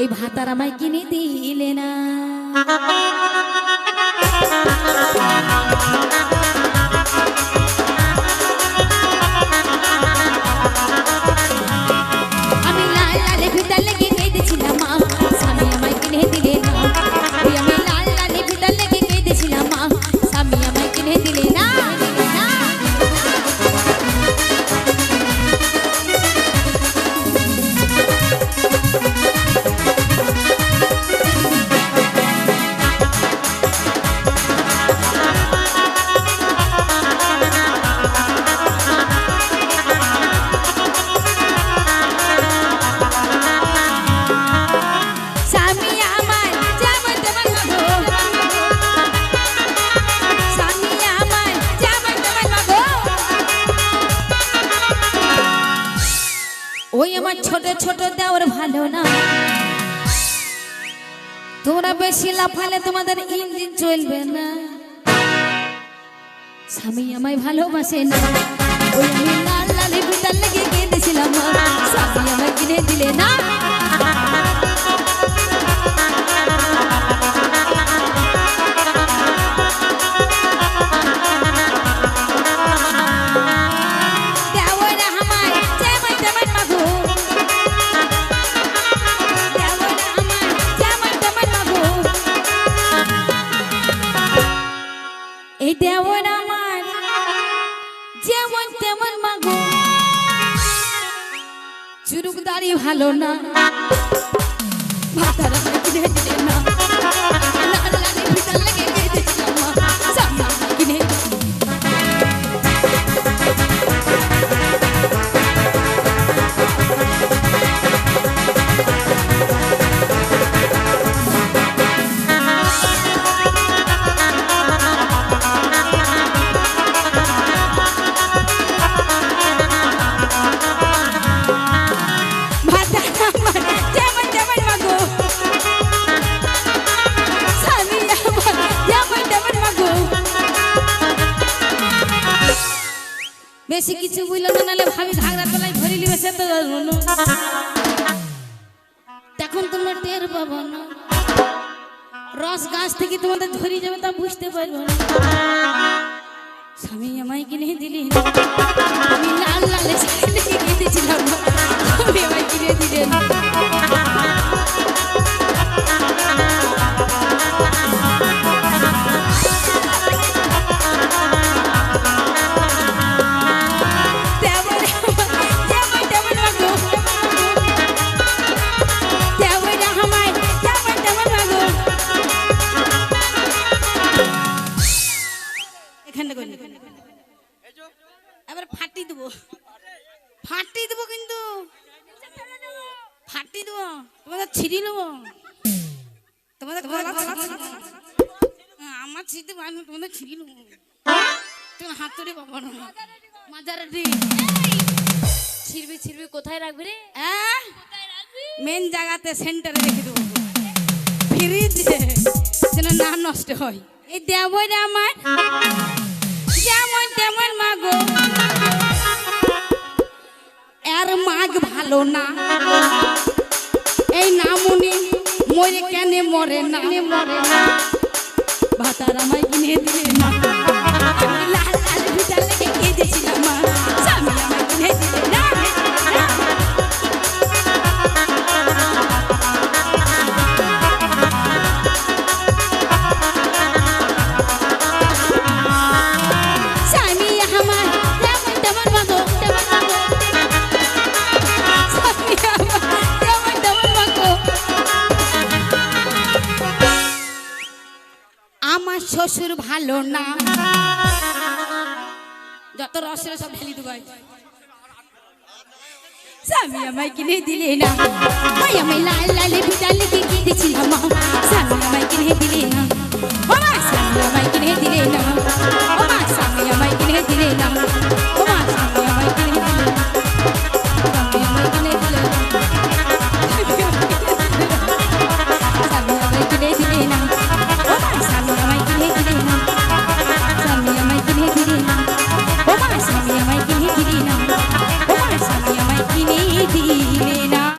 এই ভাতার আমায় কিনে দিলে না। ওই আমার ছোট ছোট দেওয়ার ভালো না। তোমরা বেশি লাফালে তোমাদের ইঞ্জিন চলবে না। স্বামী আমায় ভালোবাসে না। ওই আমি লাল লাল লেগে চুরুকদারি ভালো না। ভাতার আমায় কিনে দিলে না। বেশি কিছু বুঝলো না, নালে ভাবি ঘাগরা তলায় ভরি লিবে সে তো জানো না। তখন তোমরা টের পাবো না রস গাছ থেকে তোমাদের ধরে যাবে তা বুঝতে পারব না স্বামী আমায় কিনে দিলি। আমি লাল লালে লেগে কেঁদেছিলাম স্বামী আমায় কিনে দিলেন এখানে করি এবার ফাটি দেবো। ফাটি দেবো কিন্তু। ফাটি দেবো। তোমাদের ছিঁড়ি নেব। তোমাদের হ্যাঁ, আমার ছিঁড়তে পারবে না, তোমাদের ছিঁড়ি নেব। তোমার হাত ধরে বাবা মাজারাটি ছিড়বি ছিড়বি কোথায় রাখবি রে? হ্যাঁ? মেন জায়গাতে সেন্টারে রেখে দেবো। ফ্রিজ। যেন না নষ্ট হয়। এই দেবই রে আমার। তেমন মাগো? এর মাগ ভালো না। এই নামুনি মরে কেন মরে না মরে না। ভাতার আমায় কিনে দিলে না। শ্বশুর ভালো না। যত রসের সব ঢেলি দুবাই স্বামী আমায় কিনে দিলে না। ভাই আমি লাল লালে ভিটালে দিয়ে